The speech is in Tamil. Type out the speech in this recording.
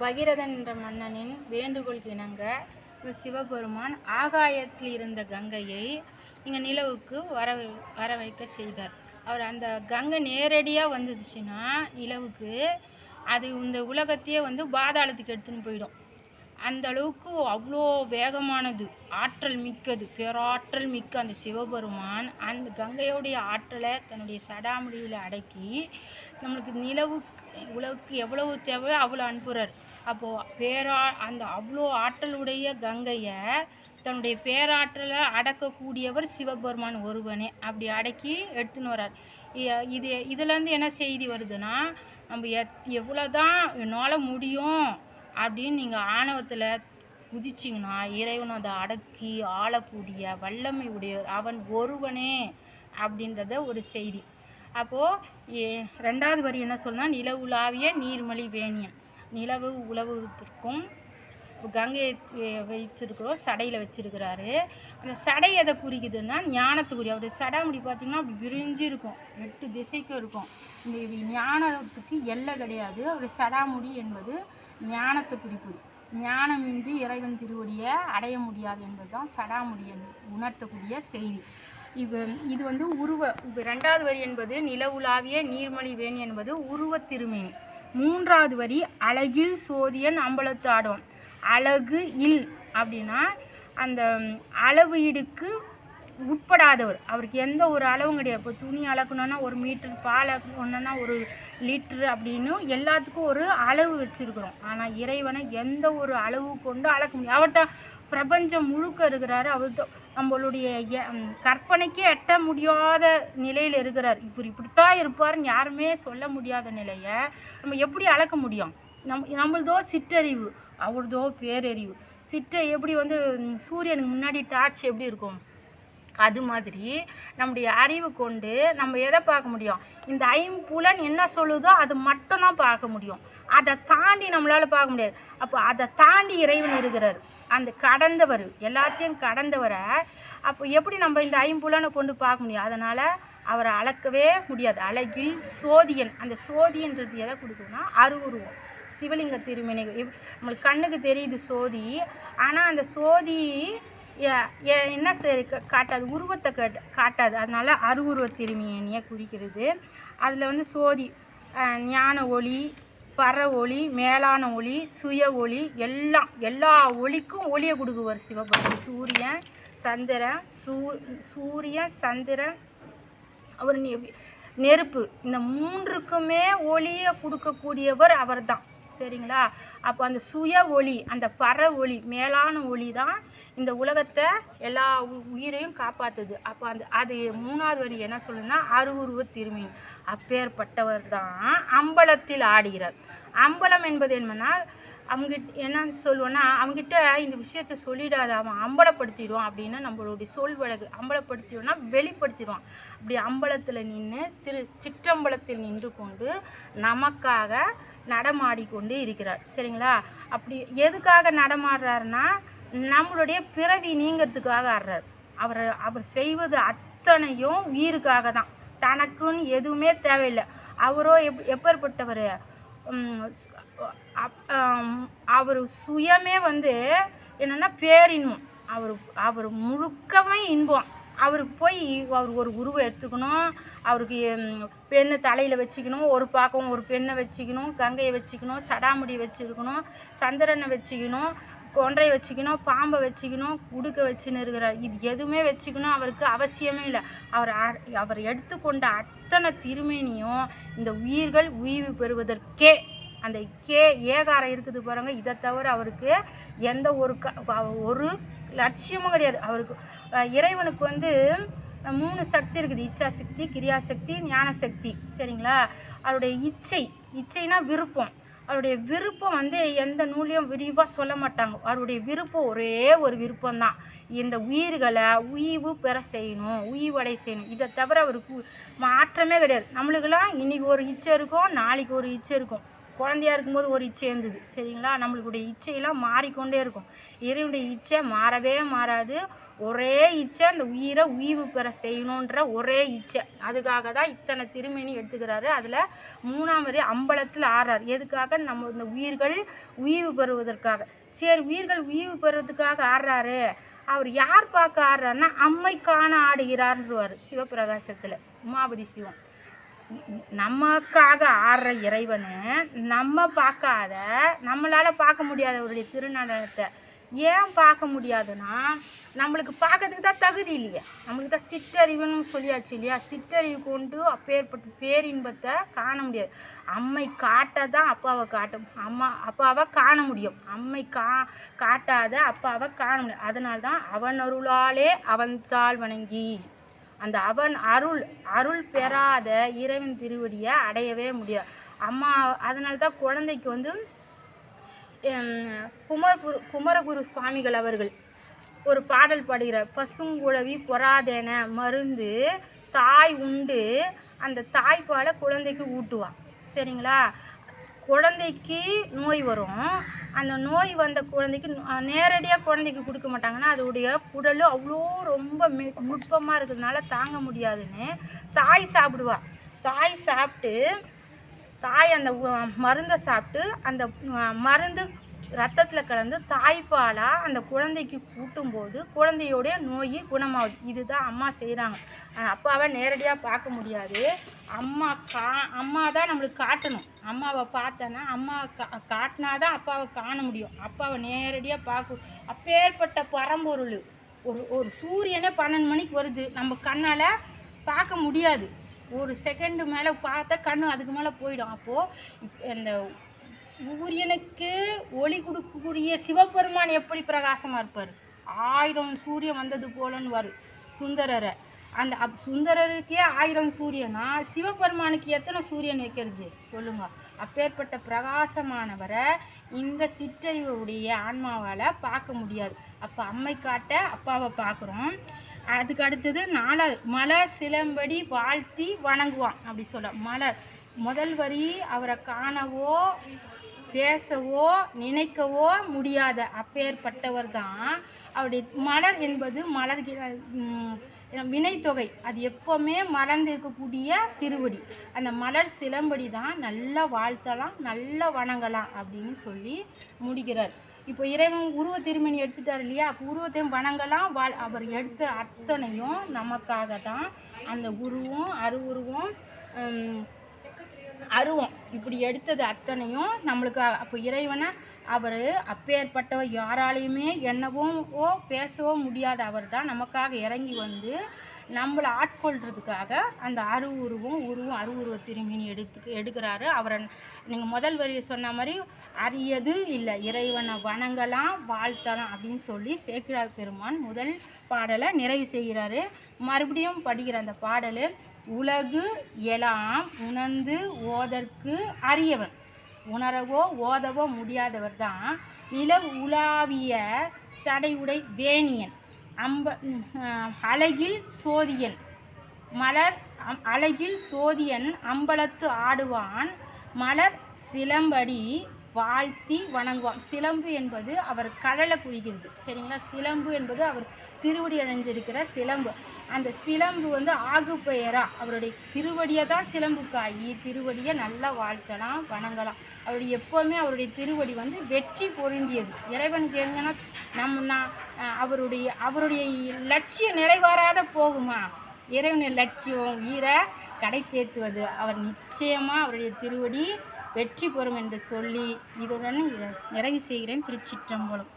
பகிரதன் என்ற மன்னனின் வேண்டுகோள் இணங்க சிவபெருமான் ஆகாயத்தில் இருந்த கங்கையை இங்கே நிலவுக்கு வர வர வைக்க செய்தார். அவர் அந்த கங்கை நேரடியாக வந்துச்சுன்னா நிலவுக்கு அது இந்த உலகத்தையே வந்து பாதாளத்துக்கு எடுத்துன்னு போயிடும். அந்த அளவுக்கு அவ்வளோ வேகமானது ஆற்றல் மிக்கது பேராற்றல் மிக்க அந்த சிவபெருமான் அந்த கங்கையோடைய ஆற்றலை தன்னுடைய சடாமுடியில் அடக்கி நம்மளுக்கு நிலவுக்கு உலகுக்கு எவ்வளவு தேவையோ அவ்வளோ அனுப்புகிறார் அப்போது பேரா அந்த அவ்வளோ ஆற்றலுடைய கங்கையை தன்னுடைய பேராற்றலை அடக்கக்கூடியவர் சிவபெருமான் ஒருவனே. அப்படி அடக்கி எடுத்துன்னு வர்றார். இது இதுலேருந்து என்ன செய்தி வருதுன்னா நம்ம எத் எவ்வளோ தான் என்னால் முடியும் அப்படின்னு நீங்கள் ஆணவத்தில் குதிச்சிங்கன்னா இறைவன் அதை அடக்கி ஆளக்கூடிய வல்லமை உடைய அவன் ஒருவனே அப்படின்றத ஒரு செய்தி. அப்போது ரெண்டாவது வரி என்ன சொன்னா நிலவுலாவிய நீர்மலி வேணியம் நிலவு உழவுக்கும் கங்கையை வச்சிருக்கிறோம் சடையில் வச்சிருக்கிறாரு. அந்த சடை எதை குறிக்குதுன்னா ஞானத்துக்குரிய அவர் சடாமுடி பார்த்தீங்கன்னா அப்படி விரிஞ்சு இருக்கும். எட்டு திசைக்கும் இருக்கும். இந்த ஞானத்துக்கு எல்லை கிடையாது. அவர் சடாமுடி என்பது ஞானத்தை குறிப்பு. ஞானமின்றி இறைவன் திருவடியை அடைய முடியாது என்பதுதான் சடாமுடி உணர்த்தக்கூடிய செய்தி. இது இது வந்து உருவ இப்போ ரெண்டாவது வரி என்பது நிலவுலாவிய நீர்மொழி வேணி என்பது உருவத் திருமேனி. மூன்றாவது வரி அழகில் சோதியன் அம்பலத்து ஆடும் அழகு இல் அப்படின்னா அந்த அளவு இடுக்கு உட்படாதவர். அவருக்கு எந்த ஒரு அளவும் கிடையாது. இப்போ துணி அளக்கணும்னா ஒரு மீட்டர் பால் அளக்கணும்னா ஒரு லிட்ரு அப்படின்னு எல்லாத்துக்கும் ஒரு அளவு வச்சுருக்குறோம். ஆனால் இறைவனை எந்த ஒரு அளவு கொண்டு அளக்க முடியும்? அவர்தான் பிரபஞ்சம் முழுக்க இருக்கிறாரு. அவர் தான் நம்மளுடைய எ- கற்பனைக்கே எட்ட முடியாத நிலையில் இருக்கிறார். இவர் இப்படித்தான் இருப்பார்னு யாருமே சொல்ல முடியாத நிலையை நம்ம எப்படி அளக்க முடியும்? நம் நம்மளதோ சிற்றறிவு அவர்தோ பேரறிவு. சிற்ற எப்படி வந்து சூரியனுக்கு முன்னாடி டார்ச் எப்படி இருக்கும்? அது மாதிரி நம்முடைய அறிவு கொண்டு நம்ம எதை பார்க்க முடியும்? இந்த ஐம்புலன் என்ன சொல்லுதோ அது மட்டும்தான் பார்க்க முடியும். அதை தாண்டி நம்மளால் பார்க்க முடியாது. அப்போ அதை தாண்டி இறைவன் இருக்கிறார். அந்த கடந்தவர் எல்லாத்தையும் கடந்தவரை அப்போ எப்படி நம்ம இந்த ஐம்புலனை கொண்டு பார்க்க முடியும்? அதனால் அவரை அளக்கவே முடியாது. அழகில் சோதியன். அந்த சோதியன்றது எதை கொடுக்குதுன்னா அருவுருவம். சிவலிங்க திருமணி நம்மளுக்கு கண்ணுக்கு தெரியுது சோதி. ஆனால் அந்த சோதி ஏ- என்ன சரி காட்டாது. உருவத்தை காட் காட்டாது. அதனால் அருவுருவ திருமணியை குறிக்கிறது. அதில் வந்து சோதி ஞான ஒளி பர ஒளி மேலான ஒளி சுய ஒளி எல்லாம் எல்லா ஒளிக்கும் ஒளியை கொடுக்குவார் சிவபெருமான் சூரியன் சந்திரன் சூ சூரியன் சந்திரன் அவர் நெருப்பு. இந்த மூன்றுக்குமே ஒளியை கொடுக்கக்கூடியவர் அவர்தான். சரிங்களா? அப்போ அந்த சுய ஒளி அந்த பர ஒளி மேலான ஒளி தான் இந்த உலகத்தை எல்லா உ- உயிரையும் காப்பாற்றுது அப்போ அந்த அது மூணாவது வரி என்ன சொல்லுன்னா அருவுருவ திருமீன். அப்பேற்பட்டவர் தான் அம்பலத்தில் ஆடுகிறார். அம்பலம் என்பது என்னன்னா அவங்ககிட்ட என்ன சொல்லுவோன்னா அவங்ககிட்ட இந்த விஷயத்த சொல்லிடாத அவன் அம்பலப்படுத்திடுவான் அப்படின்னு நம்மளுடைய சொல் வழக்கு. அம்பலப்படுத்திடுவோம்னா வெளிப்படுத்திடுவான். அப்படி அம்பலத்தில் நின்று திரு சிற்றம்பலத்தில் நின்று கொண்டு நமக்காக நடமாடிக்கொண்டு இருக்கிறார். சரிங்களா? அப்படி எதுக்காக நடமாடுறாருன்னா நம்மளுடைய பிறவி நீங்கிறதுக்காக ஆடுறார். அவர் அவர் செய்வது அத்தனையும் உயிருக்காக தான். தனக்குன்னு எதுவுமே தேவையில்லை. அவரோ எப் எப்பேற்பட்டவர்? அவர் சுயமே வந்து என்னென்னா பேரின்பம். அவர் அவர் முழுக்கவே இன்பம். அவருக்கு போய் அவர் ஒரு உருவை எடுத்துக்கணும். அவருக்கு பெண்ணை தலையில் வச்சுக்கணும். ஒரு பாக்கம் ஒரு பெண்ணை வச்சுக்கணும். கங்கையை வச்சுக்கணும். சடாமுடி வச்சுருக்கணும் சந்திரனை வச்சுக்கணும். கொன்றை வச்சுக்கணும் பாம்பை வச்சுக்கணும் உடுக்க வச்சுன்னு இருக்கிறார். இது எதுவுமே வச்சுக்கணும் அவருக்கு அவசியமே இல்லை. அவர் அ- அவர் எடுத்துக்கொண்ட அத்தனை திருமேனியும் இந்த உயிர்கள் உய்வு பெறுவதற்கே அந்த கே ஏகாரம் இருக்குது பாருங்கள் இதை தவிர அவருக்கு எந்த ஒரு க ஒரு லட்சியமும் கிடையாது. அவருக்கு இறைவனுக்கு வந்து மூணு சக்தி இருக்குது. இச்சா சக்தி கிரியாசக்தி ஞானசக்தி. சரிங்களா? அவருடைய இச்சை இச்சைனா விருப்பம். அவருடைய விருப்பம் வந்து எந்த நூலையும் விரிவாக சொல்ல மாட்டாங்க. அவருடைய விருப்பம் ஒரே ஒரு விருப்பம் தான் இந்த உயிர்களை உய்வு பெற செய்யணும் உய்வடை செய்யணும். இதை தவிர அவருக்கு மாற்றமே கிடையாது. நம்மளுக்கெல்லாம் இன்னைக்கு ஒரு இச்சை இருக்கும் நாளைக்கு ஒரு இச்சை இருக்கும். குழந்தையா இருக்கும்போது ஒரு இச்சை இருந்தது. சரிங்களா? நம்மளுடைய இச்சையெல்லாம் மாறிக்கொண்டே இருக்கும். இறைவனுடைய இச்சை மாறவே மாறாது. ஒரே இச்சை அந்த உயிரை உய்வு பெற செய்யணுன்ற ஒரே இச்சை. அதுக்காக தான் இத்தனை திருமணி எடுத்துக்கிறாரு. அதில் மூணாம் வரி அம்பலத்தில் ஆறார். எதுக்காக? நம்ம இந்த உயிர்கள் உய்வு பெறுவதற்காக. சரி உயிர்கள் உய்வு பெறுவதற்காக ஆடுறாரு. அவர் யார் பார்க்க ஆடுறாருன்னா அம்மை காண ஆடுகிறார்ன்றவார் சிவபிரகாசத்தில் உமாபதி சிவம் நமக்காக ஆடுற இறைவனை நம்ம பார்க்காத நம்மளால் பார்க்க முடியாதவருடைய திருநடனத்தை ஏன் பார்க்க முடியாதுன்னா நம்மளுக்கு பார்க்கறதுக்கு தான் தகுதி இல்லையா. நம்மளுக்கு தான் சிற்றறிவுன்னு சொல்லியாச்சு இல்லையா? சிற்றறிவு கொண்டு அப்பேற்பட்ட பேரின்பத்தை காண முடியாது. அம்மை காட்ட தான் அப்பாவை காட்டும். அம்மா அப்பாவை காண முடியும். அம்மை கா காட்டாத அப்பாவை காண முடியும். அதனால தான் அவன் அருளாலே அவன் தாள் வணங்கி அந்த அவன் அருள் அருள் பெறாத இறைவன் திருவடியை அடையவே முடியாது. அம்மா அதனால தான் குழந்தைக்கு வந்து குமரகுரு குமரகுரு சுவாமிகள் அவர்கள் ஒரு பாடல் பாடுகிறார் பசுங்குழவி பொறாதேன மருந்து தாய் உண்டு அந்த தாய்ப்பாலை குழந்தைக்கு ஊட்டுவான் சரிங்களா? குழந்தைக்கு நோய் வரும். அந்த நோய் வந்த குழந்தைக்கு நேரடியாக குழந்தைக்கு கொடுக்க மாட்டாங்கன்னா அதோடைய குடல் அவ்வளோ ரொம்ப நுட்பமாக இருக்கிறதுனால தாங்க முடியாதுன்னு தாய் சாப்பிடுவா. தாய் சாப்பிட்டு தாய் அந்த மருந்தை சாப்பிட்டு அந்த மருந்து ரத்தத்தில் கலந்து தாய்ப்பாலாக அந்த குழந்தைக்கு கூட்டும்போது குழந்தையோடைய நோய் குணமாகுது இதுதான் அம்மா செய்கிறாங்க அப்பாவை நேரடியாக பார்க்க முடியாது. அம்மா கா அம்மா தான் நம்மளுக்கு காட்டணும். அம்மாவை பார்த்தோன்னா அம்மா கா காட்டினா தான் அப்பாவை காண முடியும். அப்பாவை நேரடியாக பார்க்க அப்பேற்பட்ட பரம்பொருள். ஒரு ஒரு சூரியனே பன்னெண்டு மணிக்கு வருது. நம்ம கண்ணால் பார்க்க முடியாது. ஒரு செகண்டு மேலே பார்த்தா கண்ணு அதுக்கு மேலே போயிடும். அப்போது இந்த சூரியனுக்கு ஒளி கொடுக்கக்கூடிய சிவபெருமான் எப்படி பிரகாசமாக இருப்பார்? ஆயிரம் சூரியன் வந்தது போலன்னு வரும் சுந்தரரை. அந்த அப் சுந்தரருக்கே ஆயிரம் சூரியனா? சிவபெருமானுக்கு எத்தனை சூரியன் வைக்கிறது? சொல்லுங்க. அப்பேற்பட்ட பிரகாசமானவரை இந்த சிற்றறிவுடைய ஆன்மாவால் பார்க்க முடியாது. அப்போ அம்மை காட்ட அப்பாவை பார்க்குறோம். அதுக்கு அடுத்தது நாலாவது மலர் சிலம்படி வாழ்த்தி வணங்குவான் அப்படி சொல்ல மலர் முதல் வரி அவரை காணவோ பேசவோ நினைக்கவோ முடியாத அப்பேற்பட்டவர் தான் அவருடைய மலர் என்பது மலர்கிற வினைத்தொகை அது எப்போவுமே மலர்ந்து இருக்கக்கூடிய திருவடி. அந்த மலர் சிலம்படி தான் நல்லா வாழ்த்தலாம் நல்லா வணங்கலாம் அப்படின்னு சொல்லி முடிகிறார் இப்போ இறைவன் உருவ திருமணி எடுத்துட்டார் இல்லையா? அப்போ உருவத்தையும் வணங்கலாம். வாழ் அவர் எடுத்த அத்தனையும் நமக்காக தான் அந்த உருவம் அருவுருவம் அருவம் இப்படி எடுத்தது அத்தனையும் நம்மளுக்கு அப்போ இறைவனை அவர் அப்பேற்பட்டவர் யாராலையுமே என்னவோ பேசவோ முடியாத அவர் தான் நமக்காக இறங்கி வந்து நம்மளை ஆட்கொள்றதுக்காக அந்த அரு உருவம் அருவுருவ திரும்பினி எடுத்து எடுக்கிறாரு. அவரை நீங்கள் முதல் வரியை சொன்ன மாதிரி அரியது இல்லை. இறைவனை வணங்கலாம் வாழ்த்தலாம் அப்படின்னு சொல்லி சேக்கிழார் பெருமான் முதல் பாடலை நிறைவு செய்கிறாரு. மறுபடியும் படிக்கிற அந்த பாடல் உலகு எலாம் உணர்ந்து ஓதற்கு அரியவன். உணரவோ ஓதவோ முடியாதவர் தான். நில உலாவிய சடையுடை வேணியன். அம்ப அழகில் சோதியன். மலர் அம்- அழகில் சோதியன் அம்பலத்து ஆடுவான். மலர் சிலம்படி வாழ்த்தி வணங்குவான். சிலம்பு என்பது அவர் கடலை குளிக்கிறது சரிங்களா? சிலம்பு என்பது அவர் திருவடி அணிஞ்சிருக்கிற சிலம்பு. அந்த சிலம்பு வந்து ஆகு பெயரா அவருடைய திருவடியை தான் சிலம்புக்காயி திருவடியை நல்லா வாழ்த்தலாம் வணங்கலாம். அவருடைய எப்போவுமே அவருடைய திருவடி வந்து வெற்றி பொருந்தியது. இறைவனுக்கு எங்கன்னா நம்னா அவருடைய அவருடைய லட்சியம் நிறைவேறாத போகுமா? இறைவனின் லட்சியம் உயிரை கடை தேத்துவது அவர் நிச்சயமாக அவருடைய திருவடி வெற்றி பெறும் என்று சொல்லி இதுடன் நிறைவு செய்கிறேன். திருச்சிற்றம்பலம்.